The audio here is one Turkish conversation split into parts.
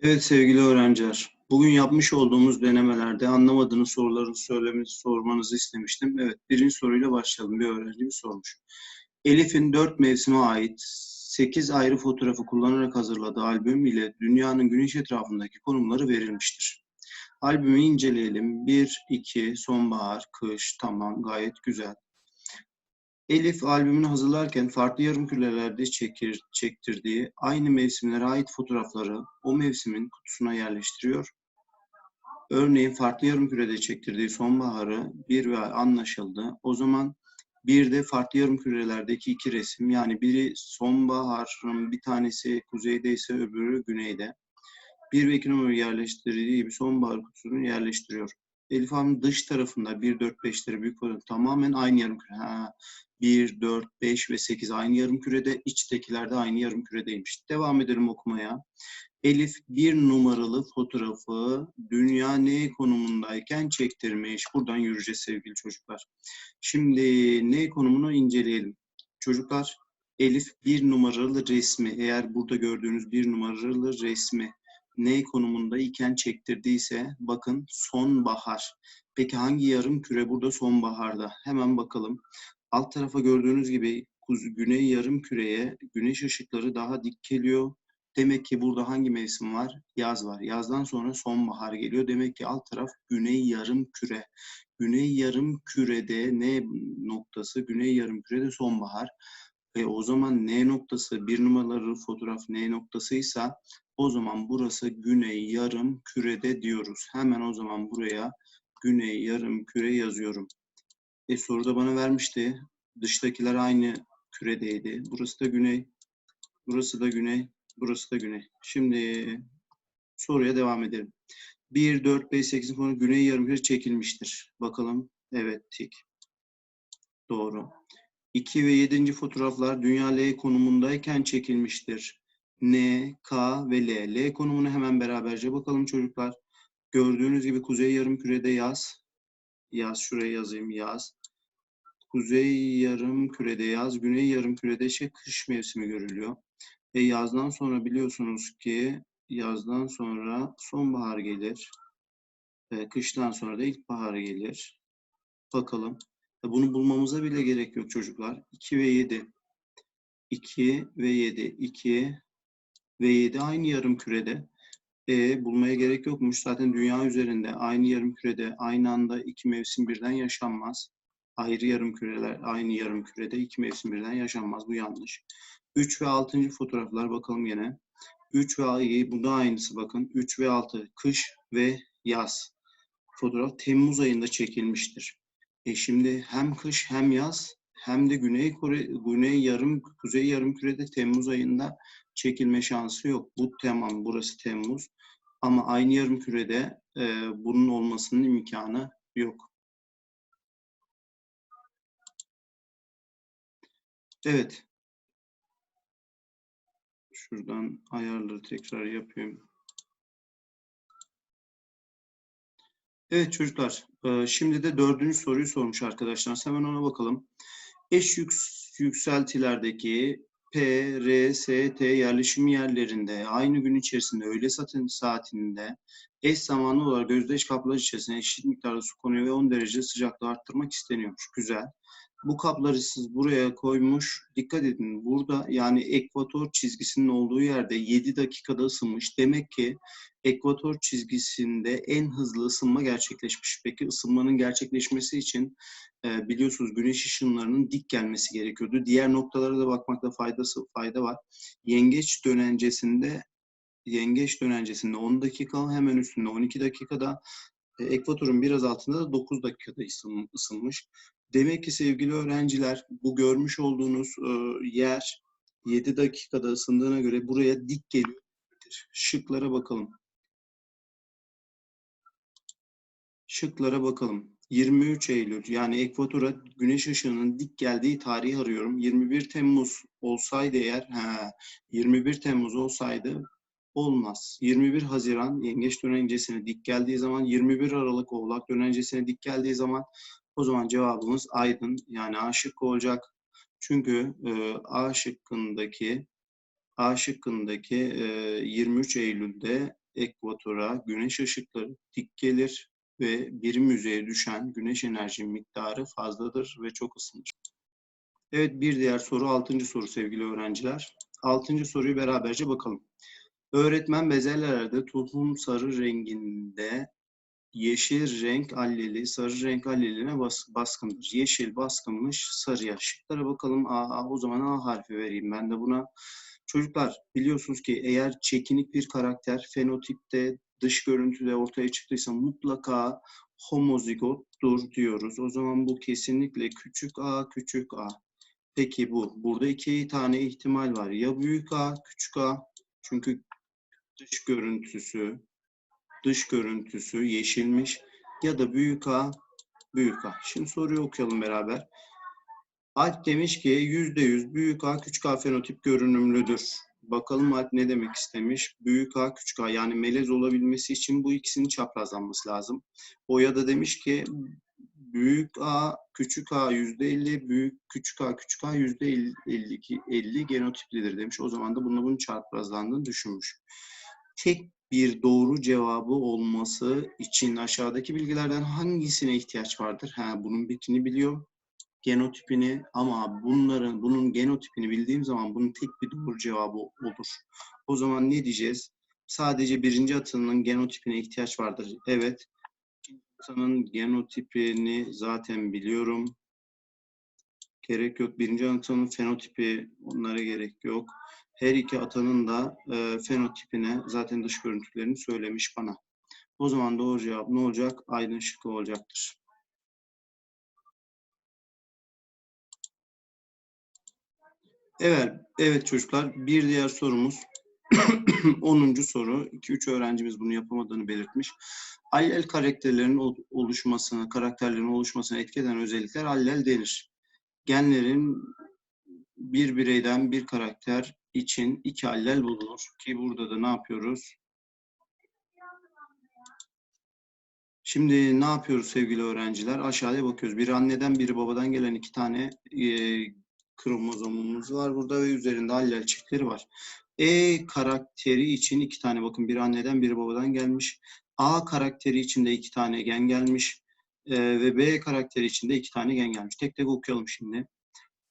Evet sevgili öğrenciler, bugün yapmış olduğumuz denemelerde anlamadığınız soruları söylemenizi, sormanızı istemiştim. Evet, birinci soruyla başlayalım. Bir öğrencimiz sormuş. Elif'in dört mevsime ait 8 ayrı fotoğrafı kullanarak hazırladığı albüm ile dünyanın güneş etrafındaki konumları verilmiştir. Albümü inceleyelim. 1, 2, sonbahar, kış, tamam, gayet güzel. Elif albümünü hazırlarken farklı yarım kürelerde çekir, çektirdiği aynı mevsimlere ait fotoğrafları o mevsimin kutusuna yerleştiriyor. Örneğin farklı yarım kürede çektirdiği sonbaharı bir ve anlaşıldı. O zaman bir de farklı yarım kürelerdeki iki resim yani biri sonbaharın bir tanesi kuzeyde ise öbürü güneyde. Bir ve iki yerleştirdiği gibi sonbahar kutusunu yerleştiriyor. Elif Hanım dış tarafında 1, 4, 5'leri büyük olan tamamen aynı yarım küre. Ha, 1, 4, 5 ve 8 aynı yarım kürede, içtekiler de aynı yarım küredeymiş. Devam edelim okumaya. Elif bir numaralı fotoğrafı dünya ne konumundayken çektirmiş. Buradan yürüyeceğiz sevgili çocuklar. Şimdi ne konumunu inceleyelim. Çocuklar Elif bir numaralı resmi eğer burada gördüğünüz bir numaralı resmi ne konumunda iken çektirdiyse bakın sonbahar. Peki hangi yarım küre burada sonbaharda? Hemen bakalım. Alt tarafa gördüğünüz gibi güney yarım küreye güneş ışıkları daha dik geliyor. Demek ki burada hangi mevsim var? Yaz var. Yazdan sonra sonbahar geliyor. Demek ki alt taraf güney yarım küre. Güney yarım kürede ne noktası? Güney yarım kürede sonbahar. E o zaman N noktası bir numaralı fotoğraf N noktasıysa o zaman burası güney yarım kürede diyoruz. Hemen o zaman buraya güney yarım küre yazıyorum. E soruda bana vermişti. Dıştakiler aynı küredeydi. Burası da güney. Burası da güney. Burası da güney. Şimdi soruya devam edelim. 1, 4, 5, 8 konu güney yarımküre çekilmiştir. Bakalım. Evet tik. Doğru. 2 ve 7. fotoğraflar dünya L konumundayken çekilmiştir. N, K ve L. L konumunu hemen beraberce bakalım çocuklar. Gördüğünüz gibi kuzey yarım kürede yaz. Yaz şuraya yazayım yaz. Kuzey yarım kürede yaz, güney yarım kürede şey kış mevsimi görülüyor. E yazdan sonra biliyorsunuz ki yazdan sonra sonbahar gelir. E, kıştan sonra da ilkbahar gelir. Bakalım. E, bunu bulmamıza bile gerek yok çocuklar. 2 ve 7. 2 ve 7. 2 ve 7 aynı yarım kürede. E, bulmaya gerek yokmuş. Zaten dünya üzerinde aynı yarım kürede aynı anda iki mevsim birden yaşanmaz. Ayrı yarım küreler aynı yarım kürede iki mevsim birden yaşanmaz. Bu yanlış. 3 ve 6. fotoğraflar bakalım yine. 3 ve 6, bu da aynısı bakın. 3 ve 6 kış ve yaz. Fotoğraf Temmuz ayında çekilmiştir. E şimdi hem kış hem yaz hem de Güney Kore, Güney yarım, Kuzey yarım kürede Temmuz ayında çekilme şansı yok. Bu tamam, burası Temmuz. Ama aynı yarım kürede e, bunun olmasının imkanı yok. Evet. Şuradan ayarları tekrar yapıyorum. Evet çocuklar, şimdi de dördüncü soruyu sormuş arkadaşlar. Hemen ona bakalım. Eş yükseltilerdeki P, R, S, T yerleşim yerlerinde aynı gün içerisinde öğle saatinde eş zamanlı olarak gözdeş kaplar içerisinde eşit miktarda su konuyor ve 10 derece sıcaklığı arttırmak isteniyormuş. Güzel. Bu kapları siz buraya koymuş. Dikkat edin burada yani ekvator çizgisinin olduğu yerde 7 dakikada ısınmış. Demek ki ekvator çizgisinde en hızlı ısınma gerçekleşmiş. Peki ısınmanın gerçekleşmesi için e, biliyorsunuz güneş ışınlarının dik gelmesi gerekiyordu. Diğer noktalara da bakmakta faydası fayda var. Yengeç dönencesinde yengeç dönencesinde 10 dakika hemen üstünde 12 dakikada e, ekvatorun biraz altında da 9 dakikada ısınmış. Demek ki sevgili öğrenciler bu görmüş olduğunuz e, yer 7 dakikada ısındığına göre buraya dik geliyor. Şıklara bakalım. Şıklara bakalım. 23 Eylül yani ekvatora güneş ışığının dik geldiği tarihi arıyorum. 21 Temmuz olsaydı eğer, he, 21 Temmuz olsaydı olmaz. 21 Haziran yengeç dönencesine dik geldiği zaman, 21 Aralık oğlak dönencesine dik geldiği zaman o zaman cevabımız aydın yani A şıkkı olacak. Çünkü e, A şıkkındaki A şıkkındaki e, 23 Eylül'de ekvatora güneş ışıkları dik gelir ve birim yüzeye düşen güneş enerji miktarı fazladır ve çok ısınır. Evet bir diğer soru altıncı soru sevgili öğrenciler. Altıncı soruyu beraberce bakalım. Öğretmen bezelyelerde tohum sarı renginde yeşil renk alleli, sarı renk alleline bas, baskındır. Yeşil baskınmış sarıya. Şıklara bakalım. A, o zaman A harfi vereyim ben de buna. Çocuklar biliyorsunuz ki eğer çekinik bir karakter fenotipte dış görüntüde ortaya çıktıysa mutlaka homozigottur diyoruz. O zaman bu kesinlikle küçük a küçük a. Peki bu. Burada iki tane ihtimal var. Ya büyük a küçük a. Çünkü dış görüntüsü dış görüntüsü yeşilmiş. Ya da büyük a büyük a. Şimdi soruyu okuyalım beraber. Alp demiş ki %100 büyük A küçük A fenotip görünümlüdür. Bakalım Alp ne demek istemiş? Büyük A küçük A yani melez olabilmesi için bu ikisinin çaprazlanması lazım. Oya da demiş ki büyük A küçük A %50, büyük küçük A küçük A %52 50 genotiplidir demiş. O zaman da bununla bunun çaprazlandığını düşünmüş. Tek bir doğru cevabı olması için aşağıdaki bilgilerden hangisine ihtiyaç vardır? Ha, bunun bitini biliyor genotipini ama bunların bunun genotipini bildiğim zaman bunun tek bir doğru cevabı olur. O zaman ne diyeceğiz? Sadece birinci atının genotipine ihtiyaç vardır. Evet. Atının genotipini zaten biliyorum. Gerek yok. Birinci atının fenotipi onlara gerek yok. Her iki atanın da e, fenotipine zaten dış görüntülerini söylemiş bana. O zaman doğru cevap ne olacak? Aydın şıkkı olacaktır. Evet, evet çocuklar. Bir diğer sorumuz 10. soru. 2-3 öğrencimiz bunu yapamadığını belirtmiş. Allel karakterlerin oluşmasına, karakterlerin oluşmasına etki özellikler allel denir. Genlerin bir bireyden bir karakter için iki allel bulunur. Ki burada da ne yapıyoruz? Şimdi ne yapıyoruz sevgili öğrenciler? Aşağıya bakıyoruz. Bir anneden biri babadan gelen iki tane e, kromozomumuz var burada ve üzerinde allel çiftleri var. E karakteri için iki tane bakın bir anneden biri babadan gelmiş. A karakteri için de iki tane gen gelmiş. E, ve B karakteri için de iki tane gen gelmiş. Tek tek okuyalım şimdi.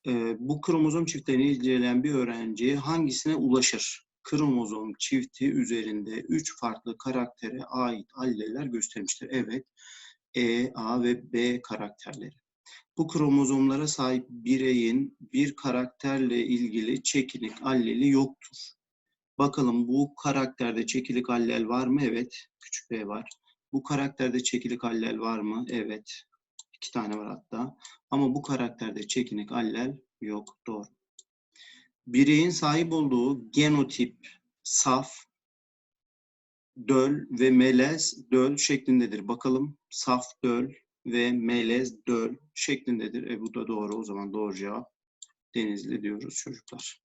E, bu kromozom çiftlerini inceleyen bir öğrenci hangisine ulaşır? Kromozom çifti üzerinde üç farklı karaktere ait alleler göstermiştir. Evet. E, A ve B karakterleri. Bu kromozomlara sahip bireyin bir karakterle ilgili çekinik alleli yoktur. Bakalım bu karakterde çekilik allel var mı? Evet. Küçük b var. Bu karakterde çekilik allel var mı? Evet. İki tane var hatta. Ama bu karakterde çekinik allel yok. Doğru. Bireyin sahip olduğu genotip saf, döl ve melez döl şeklindedir. Bakalım saf döl, ve melez döl şeklindedir. E bu da doğru. O zaman doğru cevap Denizli diyoruz çocuklar.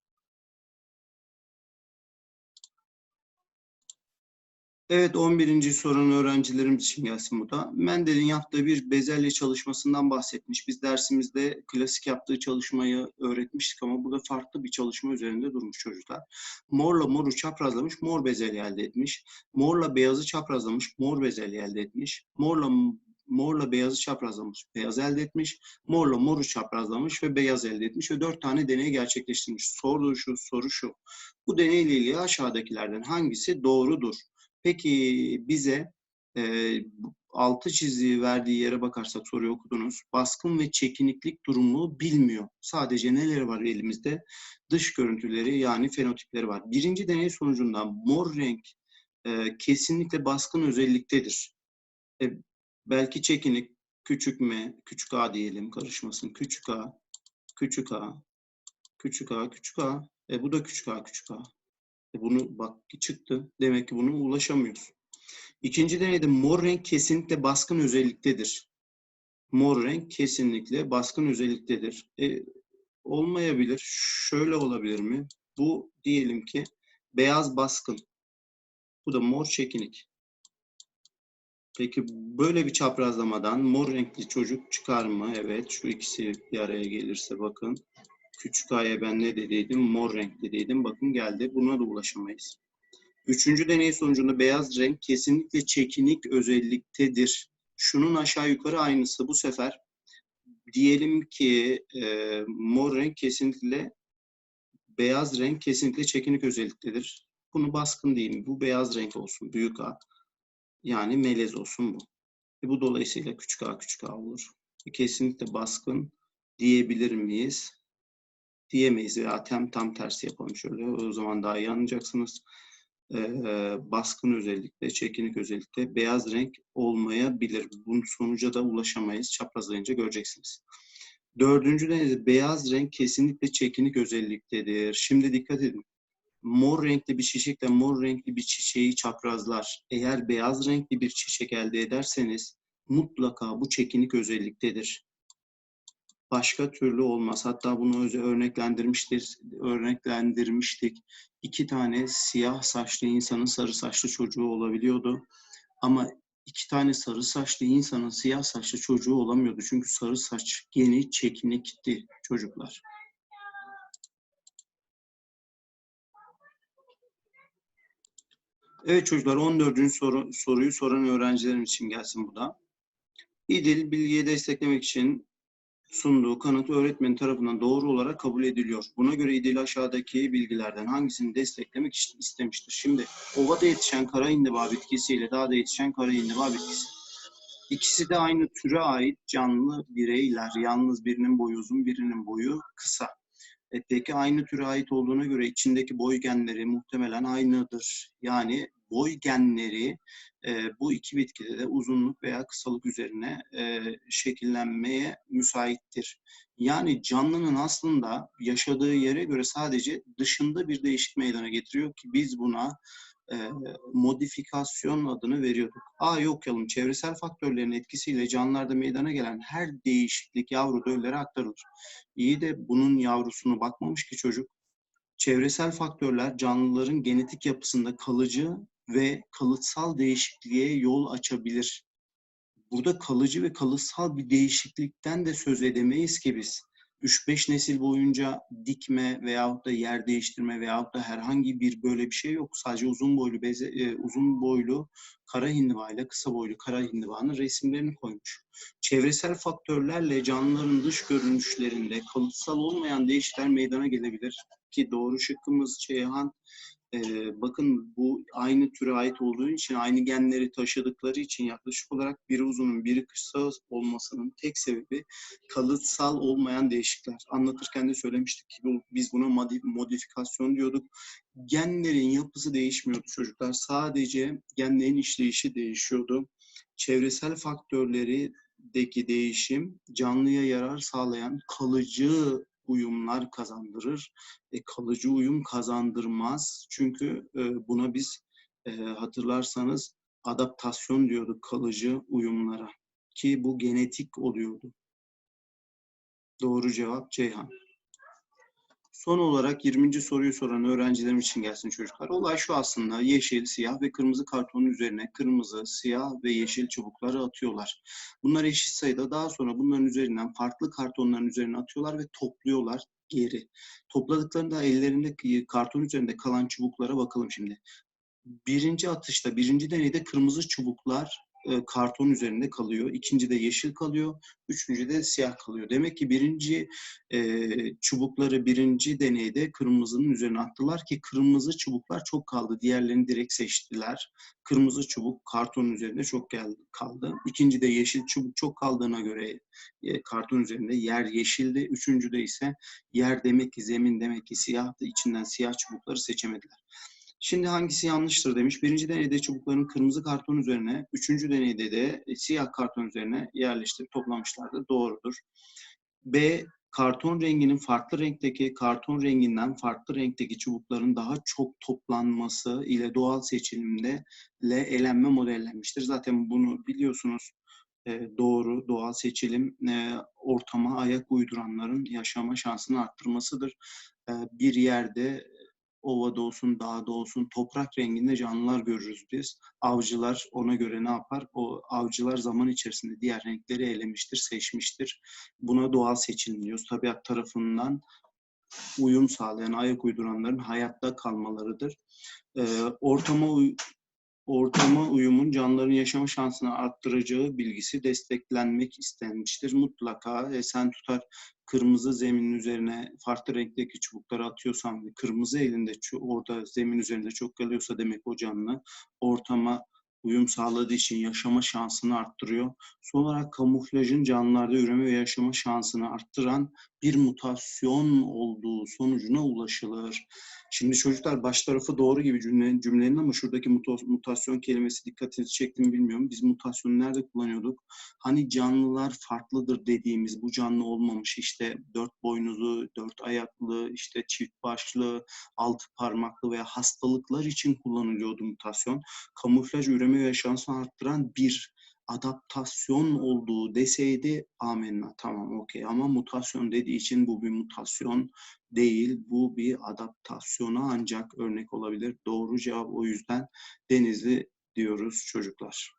Evet 11. sorun öğrencilerimiz için gelsin bu da. Mendel'in yaptığı bir bezelye çalışmasından bahsetmiş. Biz dersimizde klasik yaptığı çalışmayı öğretmiştik ama burada farklı bir çalışma üzerinde durmuş çocuklar. Morla moru çaprazlamış, mor bezelye elde etmiş. Morla beyazı çaprazlamış, mor bezelye elde etmiş. Morla morla beyazı çaprazlamış, beyaz elde etmiş. Morla moru çaprazlamış ve beyaz elde etmiş ve dört tane deney gerçekleştirmiş. Soru şu, soru şu. Bu deneyle ilgili aşağıdakilerden hangisi doğrudur? Peki bize e, altı çizdiği verdiği yere bakarsak soruyu okudunuz. Baskın ve çekiniklik durumu bilmiyor. Sadece neleri var elimizde? Dış görüntüleri yani fenotipleri var. Birinci deney sonucunda mor renk e, kesinlikle baskın özelliktedir. E, Belki çekinik küçük m, küçük a diyelim karışmasın. Küçük a, küçük a, küçük a, küçük a. E bu da küçük a, küçük a. E bunu bak çıktı. Demek ki bunu ulaşamıyoruz. İkinci deneyde mor renk kesinlikle baskın özelliktedir. Mor renk kesinlikle baskın özelliktedir. E, olmayabilir. Şöyle olabilir mi? Bu diyelim ki beyaz baskın. Bu da mor çekinik. Peki böyle bir çaprazlamadan mor renkli çocuk çıkar mı? Evet şu ikisi bir araya gelirse bakın. Küçük a'ya ben ne dediydim? Mor renk dediydim. Bakın geldi. Buna da ulaşamayız. Üçüncü deney sonucunda beyaz renk kesinlikle çekinik özelliktedir. Şunun aşağı yukarı aynısı. Bu sefer diyelim ki e, mor renk kesinlikle beyaz renk kesinlikle çekinik özelliktedir. Bunu baskın diyeyim. Bu beyaz renk olsun. Büyük A. Yani melez olsun bu. E, bu dolayısıyla küçük a küçük a olur. E, kesinlikle baskın diyebilir miyiz? Diyemeyiz veya tem tam tersi yapalım şöyle. O zaman daha iyi anlayacaksınız. E, baskın özellikle, çekinik özellikle beyaz renk olmayabilir. Bunun sonuca da ulaşamayız. Çaprazlayınca göreceksiniz. Dördüncü deneyde beyaz renk kesinlikle çekinik özelliktedir. Şimdi dikkat edin mor renkli bir çiçekle mor renkli bir çiçeği çaprazlar. Eğer beyaz renkli bir çiçek elde ederseniz mutlaka bu çekinik özelliktedir. Başka türlü olmaz. Hatta bunu örneklendirmiştir, örneklendirmiştik. İki tane siyah saçlı insanın sarı saçlı çocuğu olabiliyordu. Ama iki tane sarı saçlı insanın siyah saçlı çocuğu olamıyordu. Çünkü sarı saç geni çekinikti çocuklar. Evet çocuklar 14. Soru, soruyu soran öğrencilerim için gelsin bu da. İdil bilgiye desteklemek için sunduğu kanıt öğretmen tarafından doğru olarak kabul ediliyor. Buna göre İdil aşağıdaki bilgilerden hangisini desteklemek istemiştir? Şimdi ovada yetişen kara indiba bitkisiyle dağda yetişen kara indiba bitkisi. İkisi de aynı türe ait canlı bireyler. Yalnız birinin boyu uzun, birinin boyu kısa. E peki aynı türe ait olduğuna göre içindeki boy genleri muhtemelen aynıdır. Yani boy genleri e, bu iki bitkide de uzunluk veya kısalık üzerine e, şekillenmeye müsaittir. Yani canlının aslında yaşadığı yere göre sadece dışında bir değişik meydana getiriyor ki biz buna e, modifikasyon adını veriyorduk. A yok yalım çevresel faktörlerin etkisiyle canlılarda meydana gelen her değişiklik yavru döllere aktarılır. İyi de bunun yavrusunu bakmamış ki çocuk. Çevresel faktörler canlıların genetik yapısında kalıcı ve kalıtsal değişikliğe yol açabilir. Burada kalıcı ve kalıtsal bir değişiklikten de söz edemeyiz ki biz. 3-5 nesil boyunca dikme veyahut da yer değiştirme veyahut da herhangi bir böyle bir şey yok. Sadece uzun boylu beze, e, uzun boylu kara hindiba ile kısa boylu kara hindibanın resimlerini koymuş. Çevresel faktörlerle canlıların dış görünüşlerinde kalıtsal olmayan değişiklikler meydana gelebilir ki doğru şıkkımız Ceyhan e, bakın bu aynı türe ait olduğu için, aynı genleri taşıdıkları için yaklaşık olarak biri uzunun biri kısa olmasının tek sebebi kalıtsal olmayan değişiklikler. Anlatırken de söylemiştik ki biz buna modifikasyon diyorduk. Genlerin yapısı değişmiyordu çocuklar. Sadece genlerin işleyişi değişiyordu. Çevresel faktörleri deki değişim canlıya yarar sağlayan kalıcı uyumlar kazandırır. E, kalıcı uyum kazandırmaz. Çünkü e, buna biz e, hatırlarsanız adaptasyon diyorduk kalıcı uyumlara. Ki bu genetik oluyordu. Doğru cevap Ceyhan. Son olarak 20. soruyu soran öğrencilerim için gelsin çocuklar. Olay şu aslında yeşil, siyah ve kırmızı kartonun üzerine kırmızı, siyah ve yeşil çubukları atıyorlar. Bunlar eşit sayıda daha sonra bunların üzerinden farklı kartonların üzerine atıyorlar ve topluyorlar geri. Topladıklarında ellerinde karton üzerinde kalan çubuklara bakalım şimdi. Birinci atışta, birinci deneyde kırmızı çubuklar e, karton üzerinde kalıyor. İkinci de yeşil kalıyor. Üçüncü de siyah kalıyor. Demek ki birinci e, çubukları birinci deneyde kırmızının üzerine attılar ki kırmızı çubuklar çok kaldı. Diğerlerini direkt seçtiler. Kırmızı çubuk karton üzerinde çok geldi, kaldı. İkinci de yeşil çubuk çok kaldığına göre e, karton üzerinde yer yeşildi. Üçüncü de ise yer demek ki zemin demek ki siyahtı. İçinden siyah çubukları seçemediler. Şimdi hangisi yanlıştır demiş. Birinci deneyde çubukların kırmızı karton üzerine, üçüncü deneyde de e, siyah karton üzerine yerleştirip toplamışlardı. Doğrudur. B. Karton renginin farklı renkteki karton renginden farklı renkteki çubukların daha çok toplanması ile doğal seçilimde le elenme modellenmiştir. Zaten bunu biliyorsunuz e, doğru doğal seçilim e, ortama ayak uyduranların yaşama şansını arttırmasıdır. Bir yerde ovada olsun, dağda olsun toprak renginde canlılar görürüz biz. Avcılar ona göre ne yapar? O avcılar zaman içerisinde diğer renkleri elemiştir, seçmiştir. Buna doğal seçilim. Tabiat tarafından uyum sağlayan, ayak uyduranların hayatta kalmalarıdır. Ee, ortama ortama uyumun canlıların yaşama şansını arttıracağı bilgisi desteklenmek istenmiştir. Mutlaka sen tutar kırmızı zeminin üzerine farklı renkteki çubukları atıyorsan ve kırmızı elinde orada zemin üzerinde çok kalıyorsa demek o canlı ortama uyum sağladığı için yaşama şansını arttırıyor. Son olarak kamuflajın canlılarda üreme ve yaşama şansını arttıran bir mutasyon olduğu sonucuna ulaşılır. Şimdi çocuklar baş tarafı doğru gibi cümle, cümlenin ama şuradaki mutasyon kelimesi dikkatinizi çekti mi bilmiyorum. Biz mutasyonu nerede kullanıyorduk? Hani canlılar farklıdır dediğimiz bu canlı olmamış işte dört boynuzlu, dört ayaklı, işte çift başlı, altı parmaklı veya hastalıklar için kullanılıyordu mutasyon. Kamuflaj üreme ve şansını arttıran bir adaptasyon olduğu deseydi amenna tamam okey ama mutasyon dediği için bu bir mutasyon değil bu bir adaptasyona ancak örnek olabilir. Doğru cevap o yüzden Denizli diyoruz çocuklar.